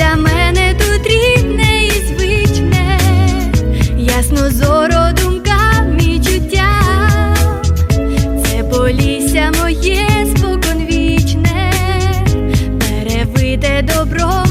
для мене тут рідне і звичне, ясно зоро думкам і це полісся моє споконвічне, перевите добро.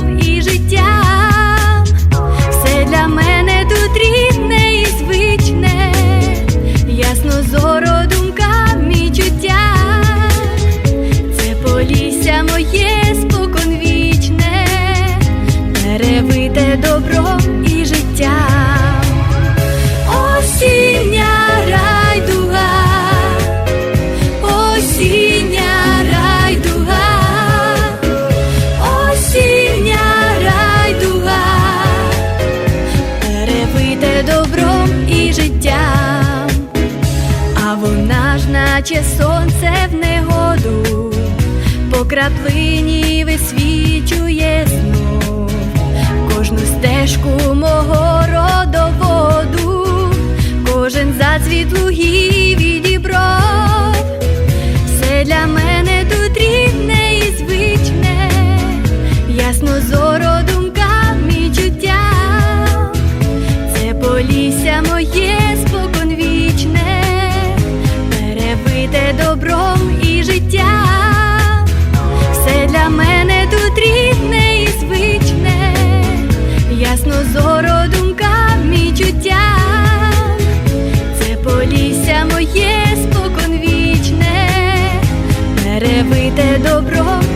Свіче сонце в негоду, по краплині висвічує знов кожну стежку мого родоводу, кожен зацвіт лугів те добро.